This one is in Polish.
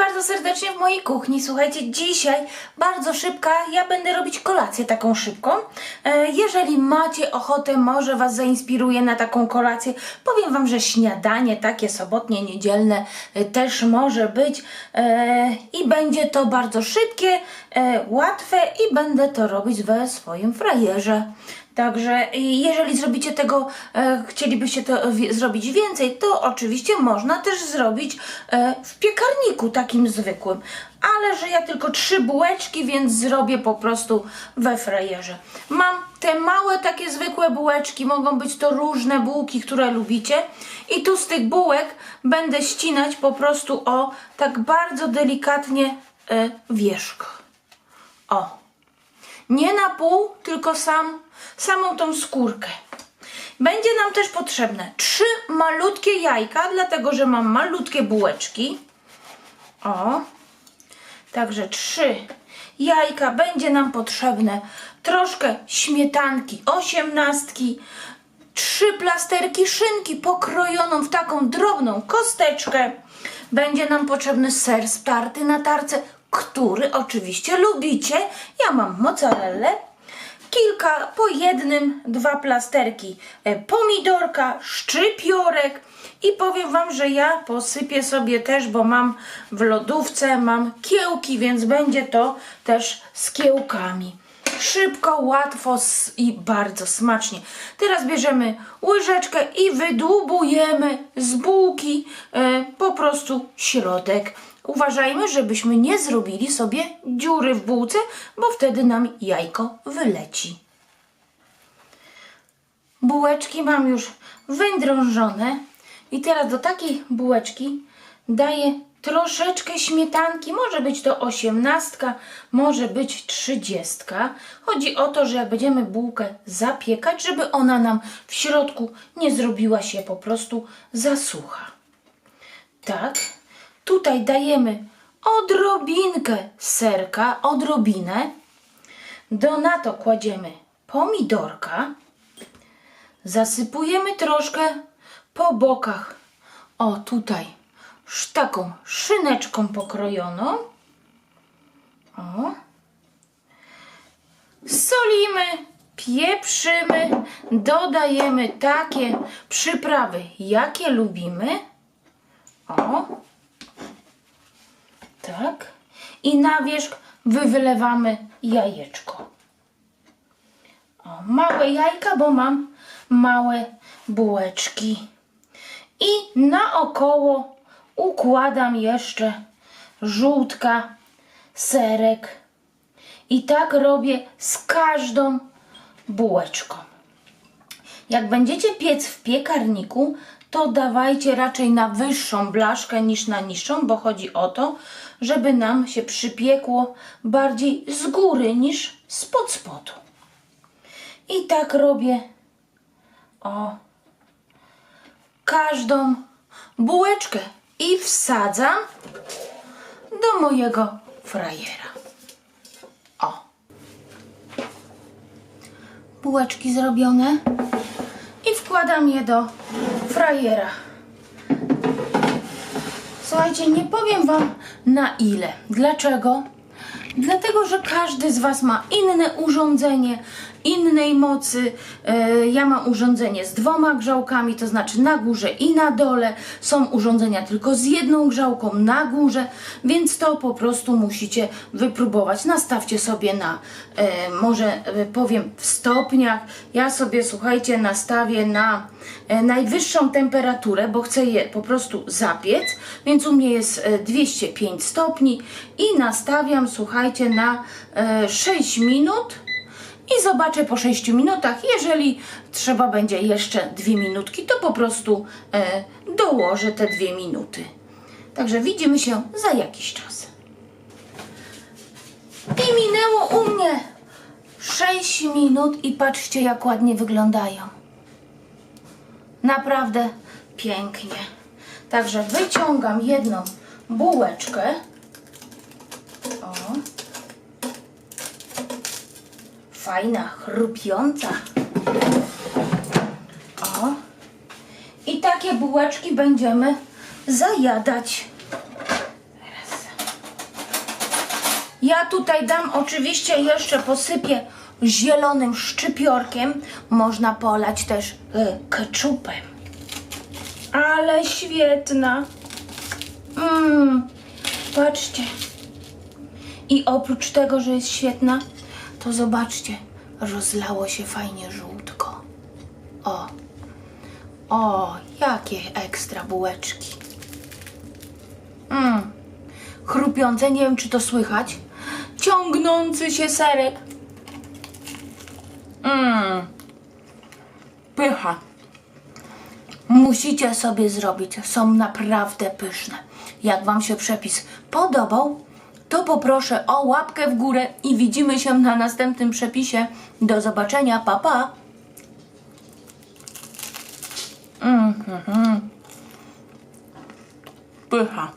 bardzo serdecznie w mojej kuchni. Słuchajcie, dzisiaj bardzo szybka, ja będę robić kolację taką szybką. E, Jeżeli macie ochotę, może Was zainspiruje na taką kolację. Powiem Wam, że śniadanie takie sobotnie, niedzielne e, też może być e, i będzie to bardzo szybkie, łatwe i będę to robić we swoim frajerze. Także jeżeli zrobicie tego, e, chcielibyście to zrobić więcej, to oczywiście można też zrobić e, w piekarniku takim zwykłym. Ale że ja tylko trzy bułeczki, więc zrobię po prostu we frajerze. Mam te małe takie zwykłe bułeczki, mogą być to różne bułki, które lubicie. I tu z tych bułek będę ścinać po prostu o tak bardzo delikatnie e, wierzch. O, nie na pół, tylko sam, samą tą skórkę. Będzie nam też potrzebne trzy malutkie jajka, dlatego że mam malutkie bułeczki. O, także trzy jajka. Będzie nam potrzebne troszkę śmietanki, osiemnastki, trzy plasterki szynki pokrojoną w taką drobną kosteczkę. Będzie nam potrzebny ser starty na tarce, który oczywiście lubicie. Ja mam mozzarellę, kilka po jednym, dwa plasterki e, pomidorka, szczypiorek i powiem Wam, że ja posypię sobie też, bo mam w lodówce, mam kiełki, więc będzie to też z kiełkami. Szybko, łatwo i bardzo smacznie. Teraz bierzemy łyżeczkę i wydłubujemy z bułki e, po prostu środek. Uważajmy, żebyśmy nie zrobili sobie dziury w bułce, bo wtedy nam jajko wyleci. Bułeczki mam już wędrążone i teraz do takiej bułeczki daję troszeczkę śmietanki. Może być to osiemnastka, może być trzydziestka. Chodzi o to, że jak będziemy bułkę zapiekać, żeby ona nam w środku nie zrobiła się po prostu za sucha. Tak. Tutaj dajemy odrobinkę serka, odrobinę. Do na to kładziemy pomidorka. Zasypujemy troszkę po bokach. O, tutaj taką szyneczką pokrojoną. O. Solimy, pieprzymy, dodajemy takie przyprawy, jakie lubimy. O. Tak. I na wierzch wy wylewamy jajeczko. O, małe jajka, bo mam małe bułeczki. I naokoło układam jeszcze żółtka, serek. I tak robię z każdą bułeczką. Jak będziecie piec w piekarniku, to dawajcie raczej na wyższą blaszkę niż na niższą, bo chodzi o to, żeby nam się przypiekło bardziej z góry niż spod spodu. I tak robię o każdą bułeczkę i wsadzam do mojego frajera. O. Bułeczki zrobione wkładam je do frajera. Słuchajcie, nie powiem Wam na ile. Dlaczego? Dlatego, że każdy z Was ma inne urządzenie, innej mocy. E, Ja mam urządzenie z dwoma grzałkami, to znaczy na górze i na dole. Są urządzenia tylko z jedną grzałką na górze, więc to po prostu musicie wypróbować. Nastawcie sobie na, e, może e, powiem w stopniach. Ja sobie, słuchajcie, nastawię na najwyższą temperaturę, bo chcę je po prostu zapiec, więc u mnie jest e, 205 stopni i nastawiam, słuchajcie, na e, 6 minut i zobaczę po 6 minutach. Jeżeli trzeba będzie jeszcze 2 minutki, to po prostu e, dołożę te 2 minuty. Także widzimy się za jakiś czas. I minęło u mnie 6 minut i patrzcie jak ładnie wyglądają. Naprawdę pięknie. Także wyciągam jedną bułeczkę. O. Fajna, chrupiąca. O. I takie bułeczki będziemy zajadać. Ja tutaj dam oczywiście jeszcze posypię zielonym szczypiorkiem. Można polać też y, keczupem. Ale świetna. Mmm, patrzcie. I oprócz tego, że jest świetna, to zobaczcie, rozlało się fajnie żółtko. O, o, jakie ekstra bułeczki. Mmm, chrupiące, nie wiem czy to słychać. Ciągnący się serek. Mmm, pycha. Musicie sobie zrobić, są naprawdę pyszne. Jak Wam się przepis podobał, to poproszę o łapkę w górę i widzimy się na następnym przepisie. Do zobaczenia, pa pa! Mhm. Pycha.